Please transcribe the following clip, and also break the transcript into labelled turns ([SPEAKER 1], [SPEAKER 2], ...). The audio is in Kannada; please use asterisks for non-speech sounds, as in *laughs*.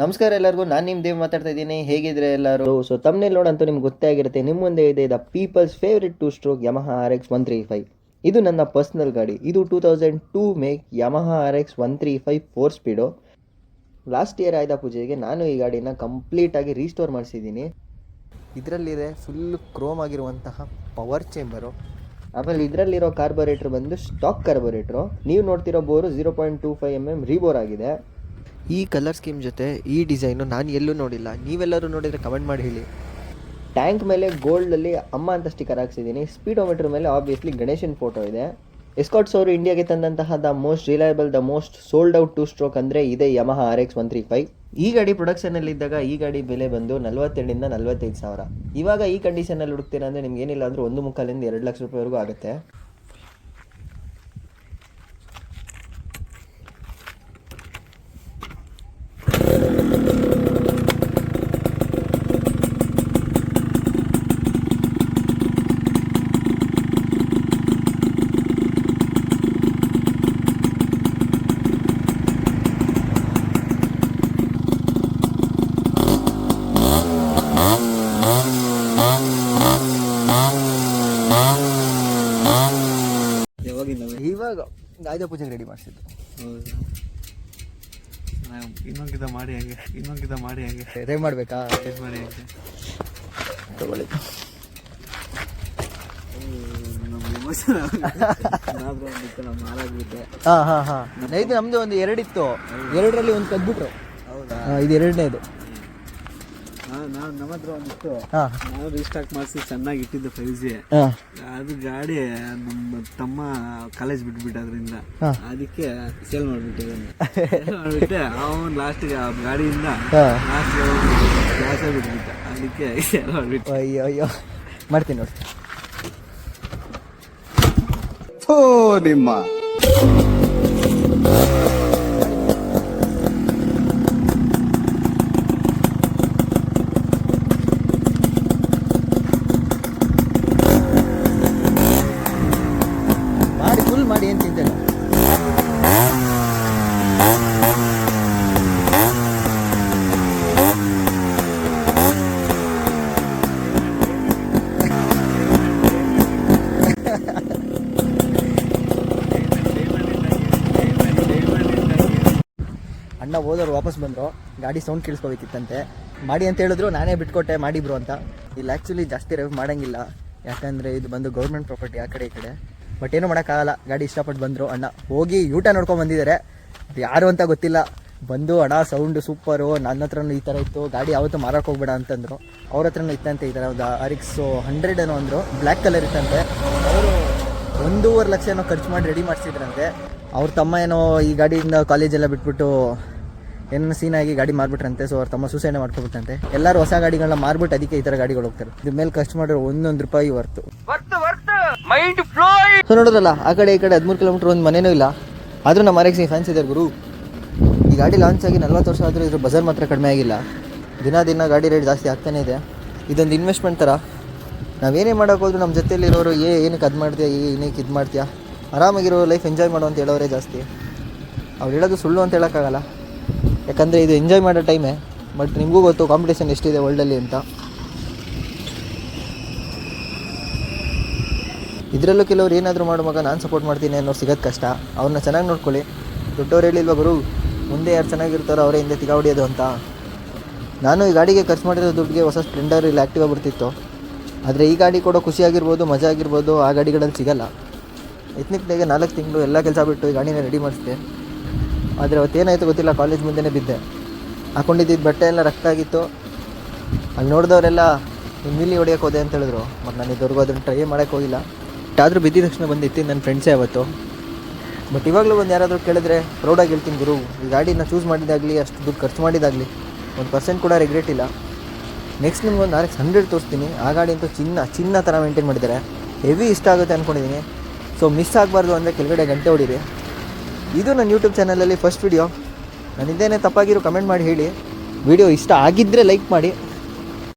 [SPEAKER 1] ನಮಸ್ಕಾರ ಎಲ್ಲರಿಗೂ, ನಾನು ನಿಮ್ಮ ದೇವ್ ಮಾತಾಡ್ತಾ ಇದ್ದೀನಿ. ಹೇಗಿದ್ರೆ ಎಲ್ಲರೂ? ಸೊ ತಮ್ಮನೇಲಿ ನೋಡಂತೂ ನಿಮ್ಗೆ ಗೊತ್ತೇ ಆಗಿರುತ್ತೆ. ನಿಮ್ಮ ಮುಂದೆ ಇದೆ the peoples favourite two stroke Yamaha R X one three five ಇದು ನನ್ನ ಪರ್ಸ್ನಲ್ ಗಾಡಿ. ಇದು two thousand two make Yamaha R X one three five four speed last year ಆಯ್ದ ಪೂಜೆಗೆ ನಾನು ಈ ಗಾಡಿನ ಕಂಪ್ಲೀಟಾಗಿ ರೀಸ್ಟೋರ್ ಮಾಡಿಸಿದ್ದೀನಿ. ಇದರಲ್ಲಿದೆ ಫುಲ್ ಕ್ರೋಮ್ ಆಗಿರುವಂತಹ ಪವರ್ ಚೇಂಬರು ಆಮೇಲೆ ಇದರಲ್ಲಿರೋ ಕಾರ್ಬೊರೇಟ್ರ್ ಬಂದು ಸ್ಟಾಕ್ ಕಾರ್ಬೊರೇಟ್ರು ನೀವು ನೋಡ್ತಿರೋ bore zero point two five M M rebore ಆಗಿದೆ. ಈ ಕಲರ್ ಸ್ಕೀಮ್ ಜೊತೆ ಈ ಡಿಸೈನು ನಾನು ಎಲ್ಲೂ ನೋಡಿಲ್ಲ. ನೀವೆಲ್ಲರೂ ನೋಡಿದರೆ ಕಮೆಂಟ್ ಮಾಡಿ ಹೇಳಿ. ಟ್ಯಾಂಕ್ ಮೇಲೆ ಗೋಲ್ಡಲ್ಲಿ ಅಮ್ಮ ಅಂತ ಸ್ಟಿಕರ್ ಹಾಕ್ಸಿದ್ದೀನಿ. ಸ್ಪೀಡೋಮೀಟರ್ ಮೇಲೆ ಆಬ್ವಿಯಸ್ಲಿ ಗಣೇಶನ್ ಫೋಟೋ ಇದೆ. ಎಸ್ಕಾಟ್ಸ್ ಅವರು ಇಂಡಿಯಾಗೆ ತಂದಂತಹ the most reliable the most sold out two stroke ಅಂದರೆ ಇದೆ Yamaha R X one three five ಈ ಗಾಡಿ ಪ್ರೊಡಕ್ಷನಲ್ಲಿದ್ದಾಗ ಈ ಗಾಡಿ ಬೆಲೆ ಬಂದು ನಲ್ವತ್ತೆರಡರಿಂದ ನಲ್ವತ್ತೈದು ಸಾವಿರ. ಇವಾಗ ಈ ಕಂಡೀಷನಲ್ಲಿ ಹುಡುಕ್ತೀರಾ ಅಂದರೆ ನಿಮ್ಗೆ ಏನಿಲ್ಲ ಅಂದರೂ ಒಂದು ಮುಕ್ಕಾಲಿಂದ ಎರಡು ಲಕ್ಷ ರೂಪಾಯಿವರೆಗೂ ಆಗುತ್ತೆ. ಇವಾಗ ಆಯುಧ ಪೂಜೆಗೆ ರೆಡಿ ಮಾಡಿಸಿದ್ದು.
[SPEAKER 2] ಇನ್ನೊಂದಿದ ಮಾಡಿ ಹಂಗೆ ಇನ್ನೊಂದಿದ ಮಾಡಿ ಹಾಗೆ.
[SPEAKER 1] ರೆಡಿ ಮಾಡಬೇಕಾ?
[SPEAKER 2] ರೆಡಿ ಮಾಡಿ ಹಂಗೆ.
[SPEAKER 1] ತಗೊಳ್ಳಿ. ನಮ್ಮದು ಒಂದು ಎರಡಿತ್ತು ಎರಡರಲ್ಲಿ ಒಂದು ಕದ್ಬಿಟ್ರು.
[SPEAKER 2] ಹೌದಾ?
[SPEAKER 1] ಇದು ಎರಡನೇದು.
[SPEAKER 2] ನಾವು ರೀಸ್ಟಾಕ್ ಮಾಡಿಸಿ ಚೆನ್ನಾಗಿ ಇಟ್ಟಿದ್ದು ಫೈವ್ ಜಿ ಅದು ಗಾಡಿ ನಮ್ಮ ತಮ್ಮ ಕಾಲೇಜ್
[SPEAKER 1] ಬಿಟ್ಬಿಟ್ಟದ್ರಿಂದ
[SPEAKER 2] ಅದಕ್ಕೆ ಸೇಲ್ ಮಾಡ್ಬಿಟ್ಟಿದ್ದೆ ಅವನ್. ಅವನು ಲಾಸ್ಟಿಗೆ ಆ ಗಾಡಿಯಿಂದ
[SPEAKER 1] ಹಾಂ.
[SPEAKER 2] ಲಾಸ್ಟ್ ಗ್ಲಾಸೇ ಬಿಟ್ಬಿಟ್ಟ. ಅದಕ್ಕೆ *laughs* ಸೇಲ್ ಮಾಡ್ಬಿಟ್ಟು.
[SPEAKER 1] ಅಯ್ಯೋ ಅಯ್ಯೋ. ಮಾಡ್ತೀನಿ ನೋಡಿ.
[SPEAKER 3] ನಿಮ್ಮ.
[SPEAKER 1] ಮಾಡಿ ಏನು ಅಣ್ಣ ಹೋದವ್ರು ವಾಪಸ್ ಬಂದರು. ಗಾಡಿ ಸೌಂಡ್ ಕೇಳಿಸ್ಕೋಬೇಕಿತ್ತಂತೆ ಮಾಡಿ ಅಂತ ಹೇಳಿದ್ರು, ನಾನೇ ಬಿಟ್ಕೊಟ್ಟೆ ಮಾಡಿಬ್ರು ಅಂತ. ಇಲ್ಲಿ ಆ್ಯಕ್ಚುಲಿ ಜಾಸ್ತಿ ರೆವ್ ಮಾಡೋಂಗಿಲ್ಲ. ಯಾಕಂದರೆ ಇದು ಬಂದು ಗೌರ್ಮೆಂಟ್ ಪ್ರಾಪರ್ಟಿ ಆ ಕಡೆ, ಈ ಕಡೆ. ಬಟ್ ಏನು ಮಾಡೋಕ್ಕಾಗಲ್ಲ. ಗಾಡಿ ಇಷ್ಟಪಟ್ಟು ಬಂದರು. ಅಣ್ಣ ಹೋಗಿ ಯೂಟ ನೋಡ್ಕೊಂಡು ಬಂದಿದ್ದಾರೆ. ಯಾರು ಅಂತ ಗೊತ್ತಿಲ್ಲ. ಬಂದು ಅಣ್ಣ ಸೌಂಡು ಸೂಪರು ನನ್ನ ಹತ್ರನೂ ಈ ಥರ ಇತ್ತು. ಗಾಡಿ ಯಾವತ್ತೂ ಮಾರಕ್ಕೆ ಹೋಗ್ಬೇಡ ಅಂತಂದರು. ಅವ್ರ ಹತ್ರನೂ ಇತ್ತಂತೆ ಈ ಥರ ಒಂದು ಆರಿಕ್ಸು ಹಂಡ್ರೆಡ್ ಏನೋ ಅಂದರು. ಬ್ಲ್ಯಾಕ್ ಕಲರ್ ಇತ್ತಂತೆ. ಅವರು ಒಂದೂವರೆ ಲಕ್ಷ ಏನೋ ಖರ್ಚು ಮಾಡಿ ರೆಡಿ ಮಾಡಿಸಿದ್ರಂತೆ. ಅವ್ರ ತಮ್ಮ ಏನೋ ಈ ಗಾಡಿಯಿಂದ ಕಾಲೇಜೆಲ್ಲ ಬಿಟ್ಬಿಟ್ಟು ಏನೋ ಸೀನಾಗಿ ಗಾಡಿ ಮಾರ್ಬಿಟ್ರಂತೆ. ಸೊ ಅವ್ರ ತಮ್ಮ ಸೂಸೈಡ್ ಮಾಡ್ಕೊಬಿಟ್ಟಂತೆ ಎಲ್ಲರೂ ಹೊಸ ಗಾಡಿಗಳನ್ನ ಮಾರ್ಬಿಟ್ಟು ಅದಕ್ಕೆ ಈ ಥರ ಗಾಡಿಗಳು ಹೋಗ್ತಾರೆ. ಇದ್ರ ಮೇಲೆ ಖರ್ಚು ಮಾಡಿರೋ ಒಂದೊಂದು ರೂಪಾಯಿ ವರ್ತು ಸೊ ನೋಡೋದಲ್ಲ, ಆ ಕಡೆ ಈ ಕಡೆ ಹದಿಮೂರು ಕಿಲೋಮೀಟರ್ ಒಂದು ಮನೇನೂ ಇಲ್ಲ. ಆದರೂ ನಮ್ಮ ಆರ್ ಫ್ಯಾನ್ಸ್ ಇದ್ದಾರೆ ಗುರು. ಈ ಗಾಡಿ ಲಾಂಚ್ ಆಗಿ ನಲ್ವತ್ತು ವರ್ಷ ಆದರೂ ಇದ್ರ ಬಜಾರ್ ಮಾತ್ರ ಕಡಿಮೆ ಆಗಿಲ್ಲ. ದಿನ ದಿನ ಗಾಡಿ ರೇಟ್ ಜಾಸ್ತಿ ಆಗ್ತಾನೇ ಇದೆ. ಇದೊಂದು ಇನ್ವೆಸ್ಟ್ಮೆಂಟ್ ಥರ. ನಾವೇನೇ ಮಾಡೋಕೆ ಹೋದ್ರು ನಮ್ಮ ಜೊತೆಲಿರೋರು ಏ, ಏನಕ್ಕೆ ಅದು ಮಾಡ್ತೀಯಾ? ಏ, ಏನಕ್ಕೆ ಇದು ಮಾಡ್ತೀಯಾ? ಆರಾಮಾಗಿರೋ ಲೈಫ್ ಎಂಜಾಯ್ ಮಾಡು ಅಂತ ಹೇಳೋರೇ ಜಾಸ್ತಿ. ಅವ್ರು ಹೇಳೋದು ಸುಳ್ಳು ಅಂತ ಹೇಳೋಕ್ಕಾಗಲ್ಲ. ಯಾಕಂದರೆ ಇದು ಎಂಜಾಯ್ ಮಾಡೋ ಟೈಮೇ ಬಟ್ ನಿಮಗೂ ಗೊತ್ತು ಕಾಂಪಿಟೇಷನ್ ಎಷ್ಟಿದೆ ವರ್ಲ್ಡಲ್ಲಿ ಅಂತ. ಇದರಲ್ಲೂ ಕೆಲವ್ರು ಏನಾದರೂ ಮಾಡುವಾಗ ನಾನು ಸಪೋರ್ಟ್ ಮಾಡ್ತೀನಿ ಅನ್ನೋರು ಸಿಗೋದು ಕಷ್ಟ. ಅವ್ರನ್ನ ಚೆನ್ನಾಗಿ ನೋಡ್ಕೊಳ್ಳಿ. ದೊಡ್ಡವ್ರು ಹೇಳಿಲ್ವ ಗುರು? ಮುಂದೆ ಯಾರು ಚೆನ್ನಾಗಿರ್ತಾರೋ ಅವರೇ ಹಿಂದೆ ತಿಗಾ ಹೊಡಿಯೋದು ಅಂತ. ನಾನು ಈ ಗಾಡಿಗೆ ಖರ್ಚು ಮಾಡಿರೋ ದುಡ್ಡಿಗೆ ಹೊಸ ಸ್ಪ್ಲೆಂಡರ್ ಇಲ್ಲಿ ಆ್ಯಕ್ಟಿವ್ ಬರ್ತಿತ್ತು ಆದರೆ ಈ ಗಾಡಿ ಕೊಡೋ ಖುಷಿಯಾಗಿರ್ಬೋದು ಮಜಾ ಆಗಿರ್ಬೋದು, ಆ ಗಾಡಿಗಳಲ್ಲಿ ಸಿಗಲ್ಲ. ಎತ್ನಿಕ್ನಾಗೆ ನಾಲ್ಕು ತಿಂಗಳು ಎಲ್ಲ ಕೆಲಸ ಬಿಟ್ಟು ಈ ಗಾಡಿನ ರೆಡಿ ಮಾಡಿಸಿದೆ ಆದರೆ ಅವತ್ತೇನಾಯಿತು ಗೊತ್ತಿಲ್ಲ ಕಾಲೇಜ್ ಮುಂದೆನೇ ಬಿದ್ದೆ. ಹಾಕೊಂಡಿದ್ದಿದ್ದು ಬಟ್ಟೆ ಎಲ್ಲ ರಕ್ತ ಆಗಿತ್ತು. ಅಲ್ಲಿ ನೋಡಿದವರೆಲ್ಲ ಮೀಲಿ ಹೊಡಿಯೋಕೆ ಹೋದೆ ಅಂತ ಹೇಳಿದ್ರು. ಮತ್ತು ನಾನು ಇದುವರೆಗೂ ಅದನ್ನು ಟ್ರೈ ಮಾಡೋಕ್ಕೆ ಹೋಗಿಲ್ಲ. ಆದರೂ ಬಿದ್ದಿದ ತಕ್ಷಣ ಬಂದಿತ್ತು ನನ್ನ ಫ್ರೆಂಡ್ಸೇ ಅವತ್ತು. ಬಟ್ ಇವಾಗಲೂ ಒಂದು ಯಾರಾದರೂ ಕೇಳಿದ್ರೆ ಪ್ರೌಡಾಗಿ ಹೇಳ್ತೀನಿ ಗುರು. ಈ ಗಾಡಿನ ಚೂಸ್ ಮಾಡಿದಾಗಲಿ ಅಷ್ಟು ದುಡ್ಡು ಖರ್ಚು ಮಾಡಿದಾಗಲಿ ಒಂದು ಪರ್ಸೆಂಟ್ ಕೂಡ ರಿಗ್ರೆಟ್ ಇಲ್ಲ. ನೆಕ್ಸ್ಟ್ ನಿಮ್ಗೆ ಒಂದು ಆರ್ ಎಕ್ಸ್ ಹಂಡ್ರೆಡ್ ತೋರಿಸ್ತೀನಿ. ಆ ಗಾಡಿ ಅಂತೂ ಚಿನ್ನ ಚಿನ್ನ ಥರ ಮೇಂಟೈನ್ ಮಾಡಿದ್ದಾರೆ. ಹೆವಿ ಇಷ್ಟ ಆಗುತ್ತೆ ಅಂದ್ಕೊಂಡಿದ್ದೀನಿ ಸೊ ಮಿಸ್ ಆಗಬಾರ್ದು ಅಂದರೆ ಕೆಳಗಡೆ ಗಂಟೆ ಹೊಡೀರಿ. ಇದು ನನ್ನ ಯೂಟ್ಯೂಬ್ ಚಾನಲಲ್ಲಿ ಫಸ್ಟ್ ವಿಡಿಯೋ ನನ್ನಿಂದೇನೆ ತಪ್ಪಾಗಿರೋ ಕಮೆಂಟ್ ಮಾಡಿ ಹೇಳಿ. ವಿಡಿಯೋ ಇಷ್ಟ ಆಗಿದ್ದರೆ ಲೈಕ್ ಮಾಡಿ.